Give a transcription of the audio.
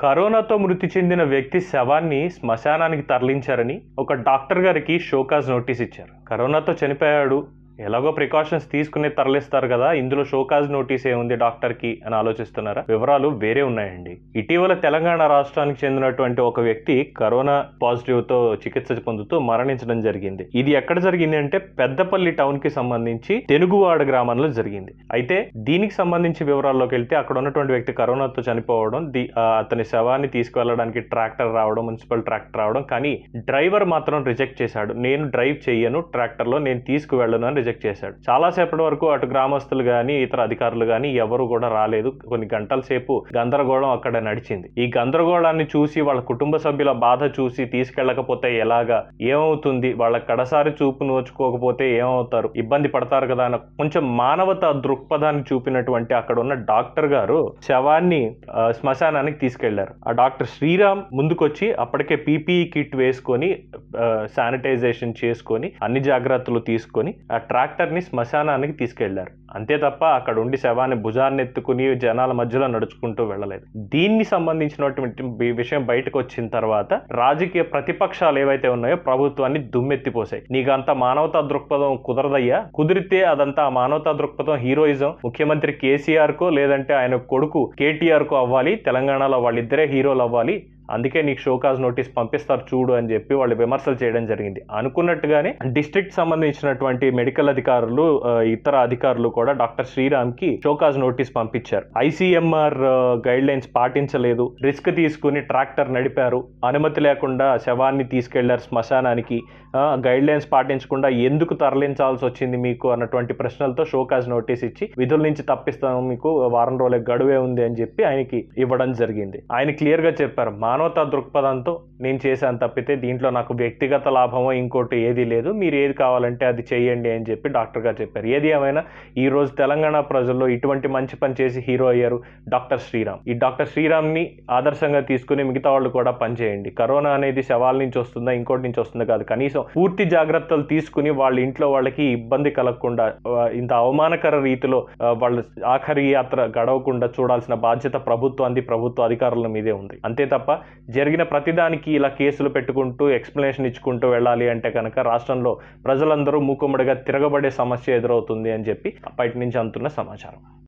కరోనాతో మృతి చెందిన వ్యక్తి శవాన్ని శ్మశానానికి తరలించారని ఒక డాక్టర్ గారికి షోకాజ్ నోటీస్ ఇచ్చారు. కరోనాతో చనిపోయాడు ఎలాగో ప్రికాషన్స్ తీసుకుని తరలిస్తారు కదా ఇందులో షోకాజ్ నోటీస్ ఏముంది డాక్టర్కి అని ఆలోచిస్తున్నారా? వివరాలు వేరే ఉన్నాయండి. ఇటీవల తెలంగాణ రాష్ట్రానికి చెందినటువంటి ఒక వ్యక్తి కరోనా పాజిటివ్తో చికిత్స పొందుతూ మరణించడం జరిగింది. ఇది ఎక్కడ జరిగింది అంటే పెద్దపల్లి టౌన్కి సంబంధించి తెనుగువాడ గ్రామంలో జరిగింది. అయితే దీనికి సంబంధించి వివరాల్లోకి వెళ్తే అక్కడ ఉన్నటువంటి వ్యక్తి కరోనాతో చనిపోవడం అతని శవాన్ని తీసుకువెళ్ళడానికి ట్రాక్టర్ రావడం మున్సిపల్ ట్రాక్టర్ రావడం కానీ డ్రైవర్ మాత్రం రిజెక్ట్ చేశాడు. నేను డ్రైవ్ చెయ్యను ట్రాక్టర్లో నేను తీసుకువెళ్ళను అని రిజెక్ట్ చేశాడు. చాలా సేపటి వరకు అటు గ్రామస్తులు కానీ ఇతర అధికారులు కానీ ఎవరు కూడా రాలేదు. కొన్ని గంటల సేపు గందరగోళం అక్కడ నడిచింది. ఈ గందరగోళాన్ని చూసి వాళ్ళ కుటుంబ సభ్యుల బాధ చూసి తీసుకెళ్ళకపోతే ఎలాగా? ఏమవుతుంది? వాళ్ళ కడసారి చూపు నోచుకోకపోతే ఏమవుతారు? ఇబ్బంది పడతారు కదా అని కొంచెం మానవత దృక్పథాన్ని చూపినటువంటి అక్కడ ఉన్న డాక్టర్ గారు శవాన్ని శ్మశానానికి తీసుకెళ్ళారు. ఆ డాక్టర్ శ్రీరామ్ ముందుకొచ్చి అప్పటికే పీపీఈ కిట్ వేసుకొని శానిటైజేషన్ చేసుకొని అన్ని జాగ్రత్తలు తీసుకొని ఆ ట్రాక్టర్ని శ్మశానానికి తీసుకెళ్ళారు. అంతే తప్ప అక్కడ ఉండి శవాన్ని భుజాన్ని ఎత్తుకుని జనాల మధ్యలో నడుచుకుంటూ వెళ్ళలేదు. దీన్ని సంబంధించినటువంటి విషయం బయటకు వచ్చిన తర్వాత రాజకీయ ప్రతిపక్షాలు ఏవైతే ఉన్నాయో ప్రభుత్వాన్ని దుమ్మెత్తిపోసాయి. నీకంత మానవతా దృక్పథం కుదరదయ్యా. కుదిరితే అదంతా ఆ మానవతా దృక్పథం హీరోయిజం. ముఖ్యమంత్రి కేసీఆర్ కో లేదంటే ఆయన కొడుకు కేటీఆర్ కో అవ్వాలి. తెలంగాణలో వాళ్ళిద్దరే హీరోలు అవ్వాలి. అందుకే నీకు షోకాజ్ నోటీస్ పంపిస్తారు చూడు అని చెప్పి వాళ్ళు విమర్శలు చేయడం జరిగింది. అనుకున్నట్టుగానే డిస్ట్రిక్ట్ సంబంధించినటువంటి మెడికల్ అధికారులు ఇతర అధికారులు కూడా డాక్టర్ శ్రీరామ్కి షోకాజ్ నోటీస్ పంపించారు. ఐసీఎంఆర్ గైడ్ లైన్స్ పాటించలేదు. రిస్క్ తీసుకుని ట్రాక్టర్ నడిపారు. అనుమతి లేకుండా శవాన్ని తీసుకెళ్ళారు శ్మశానానికి. గైడ్ లైన్స్ పాటించకుండా ఎందుకు తరలించాల్సి వచ్చింది మీకు అన్నటువంటి ప్రశ్నలతో షోకాజ్ నోటీస్ ఇచ్చి విధుల నుంచి తప్పిస్తాం మీకు వారం రోజుల గడువే ఉంది అని చెప్పి ఆయనకి ఇవ్వడం జరిగింది. ఆయన క్లియర్గా చెప్పారు మా మానవతా దృక్పథంతో నేను చేశాను తప్పితే దీంట్లో నాకు వ్యక్తిగత లాభమో ఇంకోటి ఏది లేదు. మీరు ఏది కావాలంటే అది చేయండి అని చెప్పి డాక్టర్ గారు చెప్పారు. ఏది ఏమైనా ఈరోజు తెలంగాణ ప్రజల్లో ఇటువంటి మంచి పని చేసి హీరో అయ్యారు డాక్టర్ శ్రీరామ్. ఈ డాక్టర్ శ్రీరామ్ని ఆదర్శంగా తీసుకుని మిగతా వాళ్ళు కూడా పనిచేయండి కరోనా అనేది శవాల నుంచి వస్తుందా ఇంకోటి నుంచి వస్తుందా కాదు. కనీసం పూర్తి జాగ్రత్తలు తీసుకుని వాళ్ళ ఇంట్లో వాళ్ళకి ఇబ్బంది కలగకుండా ఇంత అవమానకర రీతిలో వాళ్ళ ఆఖరి యాత్ర గడవకుండా చూడాల్సిన బాధ్యత ప్రభుత్వానికి ప్రభుత్వ అధికారుల మీదే ఉంది. అంతే తప్ప జరిగిన ప్రతిదానికి ఇలా కేసులు పెట్టుకుంటూ ఎక్స్ప్లెనేషన్ ఇచ్చుకుంటూ వెళ్ళాలి అంటే కనుక రాష్ట్రంలో ప్రజలందరూ మూకుమ్మడిగా తిరగబడే సమస్య ఎదురవుతుంది అని చెప్పి బయట నుంచి అంతున్న సమాచారం.